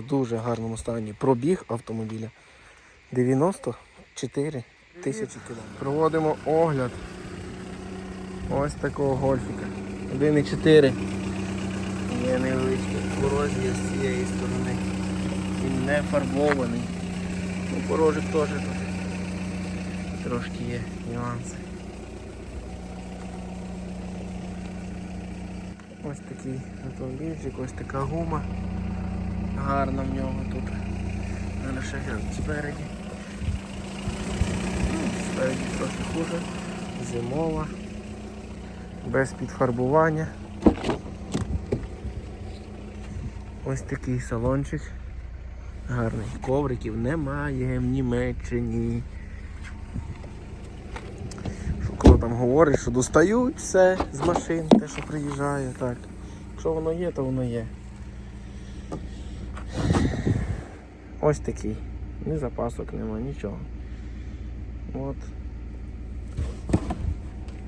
В дуже гарному стані. Пробіг автомобіля 94 тисячі кілометрів. Проводимо огляд ось такого гольфіка. 1,4. Є невеличкі корозія з цієї сторони. Він не фарбований. Ну, порожик теж тут. Трошки є нюанси. Ось такий автомобільчик, ось така гума. Гарна в нього тут. Не лише спереді. Ну, Спереді трохи хуже. Зимова. Без підфарбування. Ось такий салончик. Гарний. Ковриків немає в Німеччині. Що коли там говорить, що достають все з машин, те, що приїжджає, так. Якщо воно є, то воно є. Ось такий. Ні запасок нема, нічого. От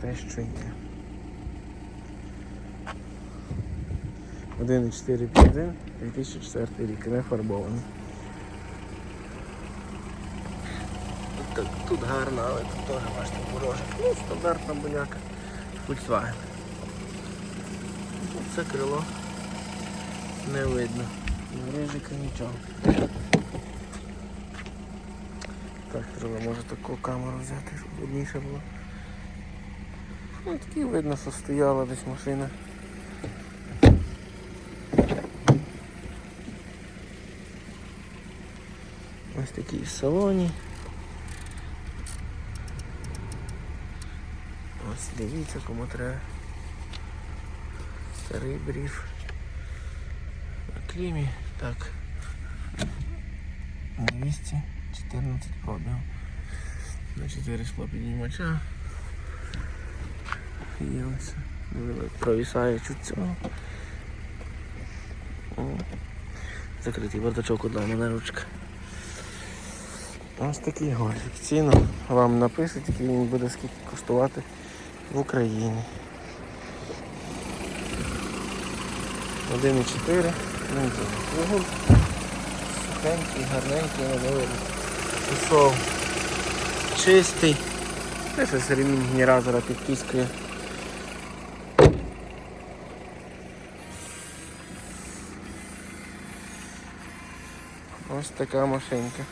те, що є. 1,4 бензин, 2004 рік, не фарбований. Тут, тут гарно, але тут теж бачите порожок. Ну, стандартна боняка. Volkswagen. Це крило не видно. Рижика, нічого. Так, треба може таку камеру взяти, щоб видніше було. Ну, такі видно, що стояла десь машина. Ось такі в салоні. Ось дивіться, кому треба. Старий бриф. На клімі. Так. 214 пробіг. На 4 склопідіймача. І ось. чуть цього. Закритий бардачок одна мене ручка. Ось такий гольфік. Ціну вам напишуть, який він буде скільки коштувати в Україні. 1,4. Ну, це двигун. Сухенький, гарненький, новий. Пішов чистий. Щось ремінь генератора підтискує. Ось така машинка.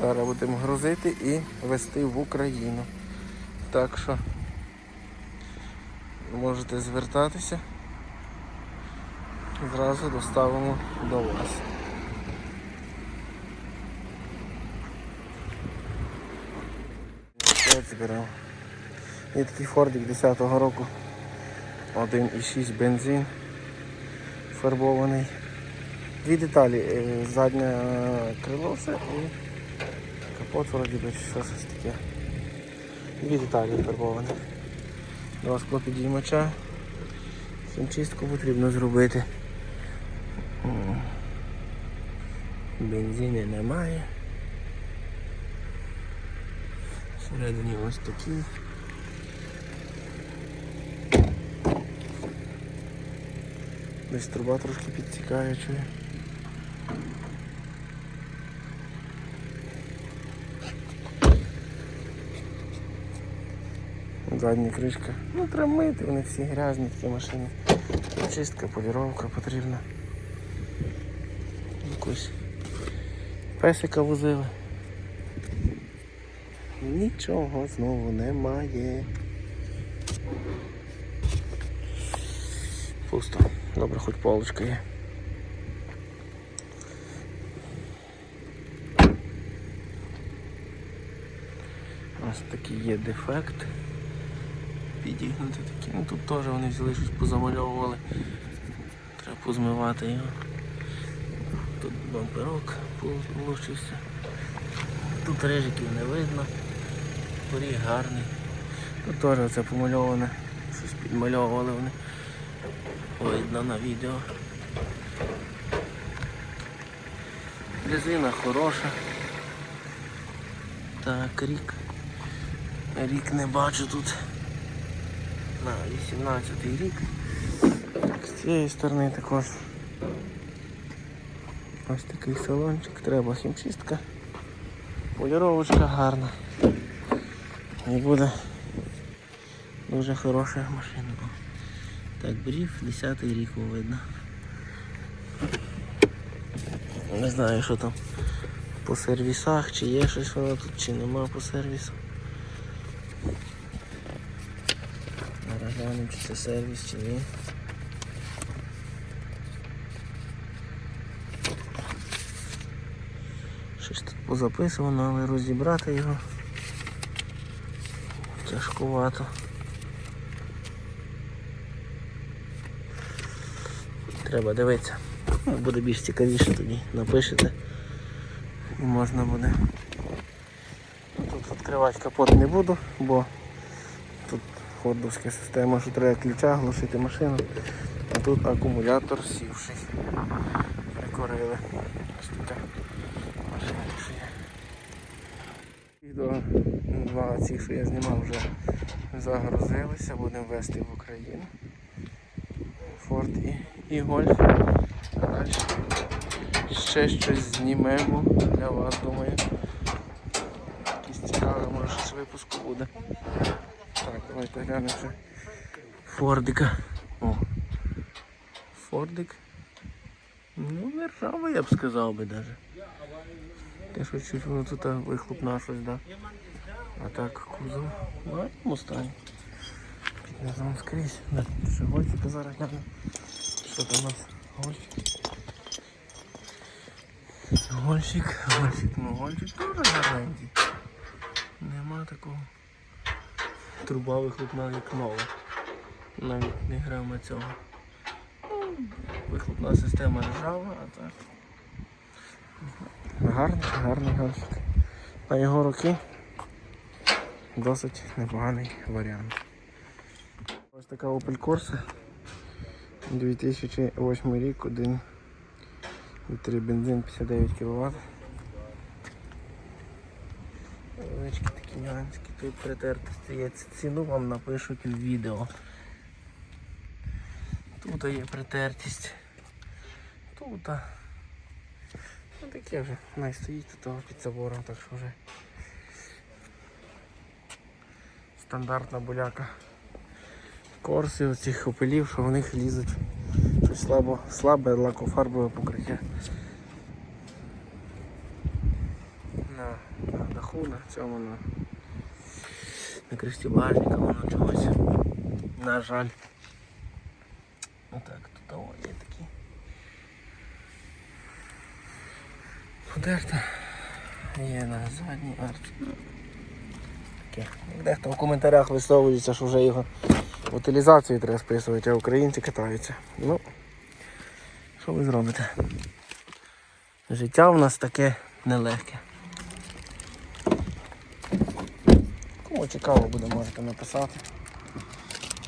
Зараз будемо грузити і везти в Україну. Так що можете звертатися. Зразу доставимо до вас. Ось зберемо. Є такий фордик 10-го року. 1,6 бензин фарбований. Дві деталі. е, Заднє крило все і Капот вроді би що щось таке. Дві деталі фарбовані. Два склопідіймача. Хімчистку потрібно зробити. Бензини немає. Всередині ось такі. Десь труба трошки підтікає, чую. Задня кришка. Ну треба мити, вони всі грязні такі машини. Чистка, поліровка потрібна. Якусь песика возили. Нічого знову немає. Пусто. Добре, хоч полочка є. Ось такий є дефект підігнути такі. Ну тут теж вони взяли щось позамальовували. Треба позмивати його. Тут бамперок получився. Тут рижиків не видно. Поріг гарний. Тут теж це помальоване. Щось підмальовували вони. Видно на відео. Резина хороша. Так, рік. Рік не бачу тут на 18-й рік. З цієї сторони також Ось такий салончик, треба хімчистка. Поліровочка гарна. І буде дуже хороша машина. Так, брів, 10 рік видно. Не знаю, що там по сервісах, чи є щось воно тут, чи нема по сервісу. Глянемо, чи це сервіс, чи ні. Щось тут позаписувано, але розібрати його тяжкувато. Треба дивитися. Ну, Буде більш цікавіше тоді. Напишете і можна буде. Тут відкривати капот не буду, бо тут фордовська система, що треба ключа, глушити машину. А тут акумулятор сівший. Прикорили. Ось є. Відео два ці, що я знімав, вже загрузилися, будемо вести в Україну. Форд і, і гольф. А далі ще щось знімемо для вас, думаю. Якісь цікаві, може щось випуску буде. Так, давайте глянемо ще Фордика. О. Фордик. Ну, не я б сказав би даже. Те, що чуть воно тут а, вихлопна щось, да. А так кузов. в гарному стані. Під низом скрізь. Да. Ще гольфіка зараз глянемо. Що там у нас? Гольфік. Гольфік, гольфік, ну гольфік теж гарненький. Нема такого. Труба вихлопна як нова. Навіть не грама цього. Ну, Вихлопна система ржава, а так. Гарний, гарний гольфік. На його роки досить непоганий варіант. Ось така Opel Corsa. 2008 рік, 1 3 бензин 59 кВт. Невеличкі такі нюански тут притертості є. Ціну вам напишуть у відео. Тут є притертість. Тут. Ну таке вже най стоїть тут під забором, так що вже стандартна буляка. Корси оцих опелів, що в них лізуть щось слабо, слабе лакофарбове покриття. На, на даху, на цьому, на, на кришті багажника воно чогось. На жаль. Отак, тут того є такі. Подерта. Є на задній арці. Таке. Дехто в коментарях висловлюється, що вже його утилізацію треба списувати, а українці катаються. Ну, що ви зробите? Життя у нас таке нелегке. Кому цікаво буде, можете написати.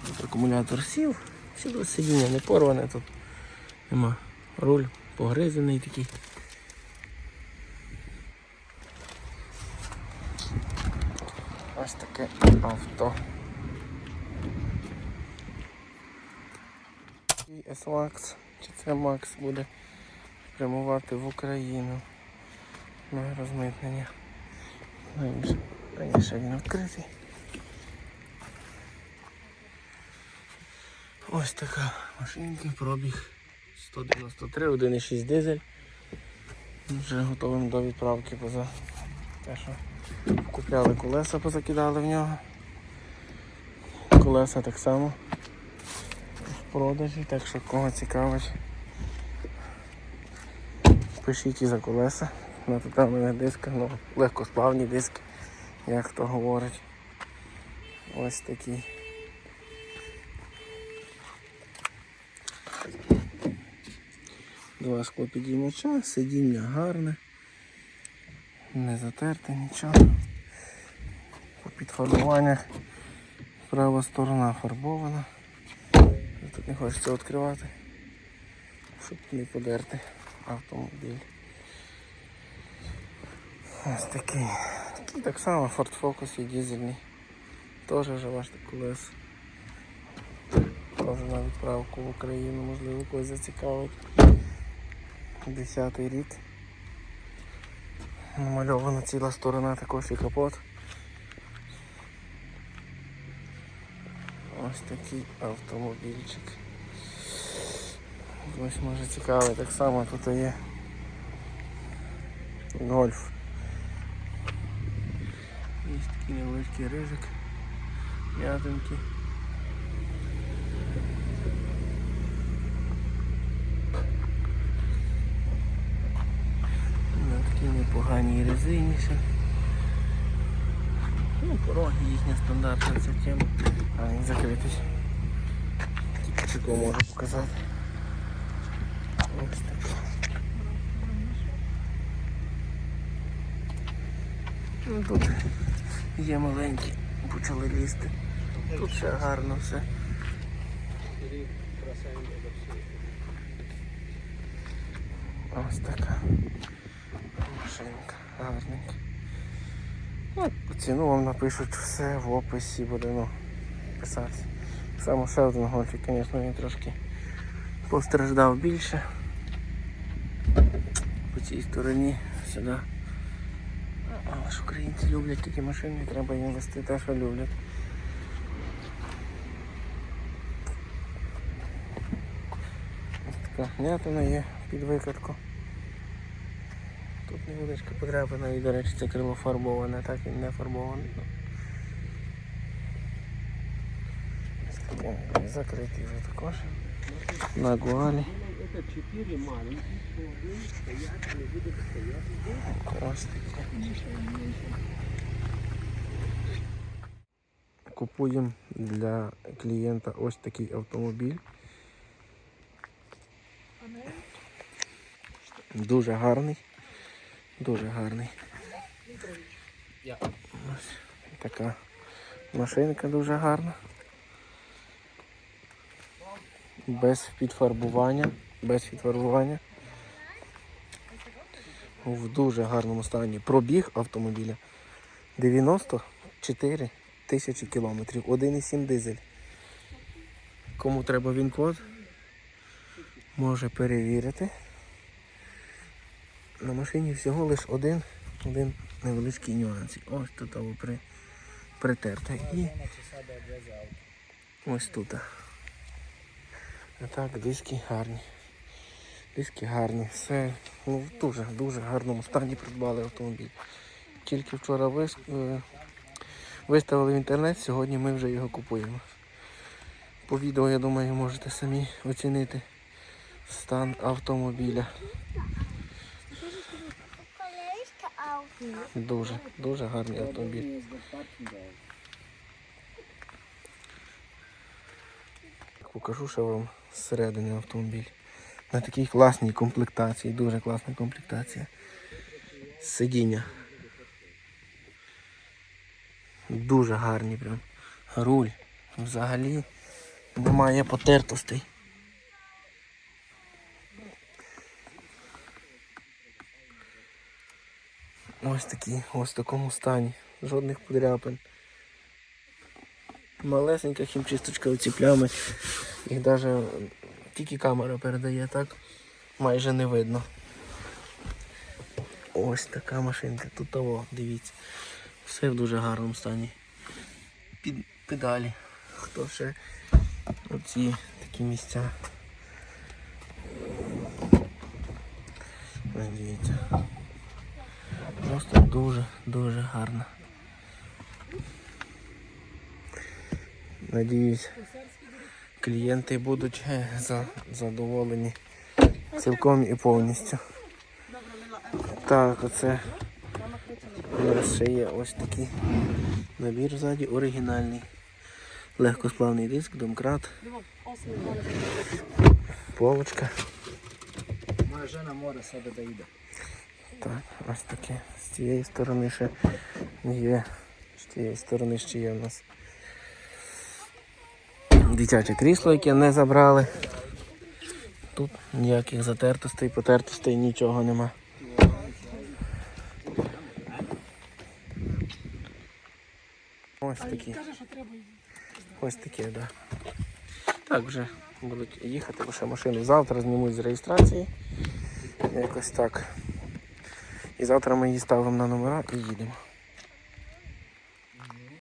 Тут акумулятор сів, сідло сидіння не порване, тут нема руль погризений такий. Ось таке авто. І S-Max, чи це буде прямувати в Україну на розмитнення. Ну, раніше він відкритий. Ось така машинка, пробіг 193, 1,6 дизель. Вже готовим до відправки поза те, купляли колеса, позакидали в нього. Колеса так само в продажі, так що кого цікавить. Пишіть і за колеса на титанових дисках, ну, легкосплавні диски, як хто говорить. Ось такі. Два склопідіймача, сидіння гарне, не затерте нічого. По підфарбуваннях права сторона фарбована. Тут не хочеться відкривати, щоб не подерти автомобіль. Ось такий. Такий так само Ford Focus є дизельний. Теж вже ваш колес. Теж на відправку в Україну, можливо, когось зацікавить. Десятий рік. Намальована ціла сторона також і капот. Ось такий автомобільчик. Ось може цікавий, так само тут є гольф. Є такий невеличкий рижик, м'ятенький. На такій непоганій резині ще. Ну, пороги їхня стандартна ця тема. А, він закритий. Тільки чеку можу показати. Ось так. Ну, тут є маленькі, почали лізти. Тут все гарно все. Ось така машинка, гарненька. Ну, ціну вам напишуть все в описі, буде ну, писати. Само ще один гольфік, звісно, він трошки постраждав більше. По цій стороні сюди. Але ж українці люблять такі машини, треба їм вести те, що люблять. Ось така м'ятина є під викатку. Тут невеличка подряпина і, до речі, це крило фарбоване, так і не фарбоване. Ну. Закритий вже також. На гуалі. Купуємо для клієнта ось такий автомобіль. Дуже гарний. Дуже гарний. Ось така машинка дуже гарна. Без підфарбування. Без підфарбування. В дуже гарному стані. Пробіг автомобіля 94 тисячі кілометрів. 1,7 дизель. Кому треба він-код, може перевірити. На машині всього лише один, один невеличкий нюанс. Ось тут або при, притерто. І ось тут. А так, диски гарні. Диски гарні. Все ну, в дуже, дуже гарному стані придбали автомобіль. Тільки вчора е, виставили в інтернет, сьогодні ми вже його купуємо. По відео, я думаю, можете самі оцінити стан автомобіля. Дуже, дуже гарний автомобіль. Покажу ще вам зсередини автомобіль. На такій класній комплектації, дуже класна комплектація. Сидіння. Дуже гарні прям. Руль. Взагалі немає потертостей. Ось такі, ось в такому стані. Жодних подряпин. Малесенька хімчисточка оці. Їх навіть тільки камера передає, так майже не видно. Ось така машинка. Тут того, дивіться. Все в дуже гарному стані. Під педалі. Хто ще оці такі місця. Дивіться. Просто дуже-дуже гарно. Надіюсь, клієнти будуть е, задоволені цілком і повністю. Так, оце у нас ще є ось такий набір ззаді оригінальний. Легкосплавний диск, домкрат, полочка. Моя жена може себе доїде. Так, ось таке. З цієї сторони ще є. З цієї сторони ще є у нас дитяче крісло, яке не забрали. Тут ніяких затертостей, потертостей, нічого нема. Ось такі. Ось таке, так. Да. Так, вже будуть їхати, лише машину завтра знімуть з реєстрації. Якось так. І завтра ми її ставимо на номера і їдемо.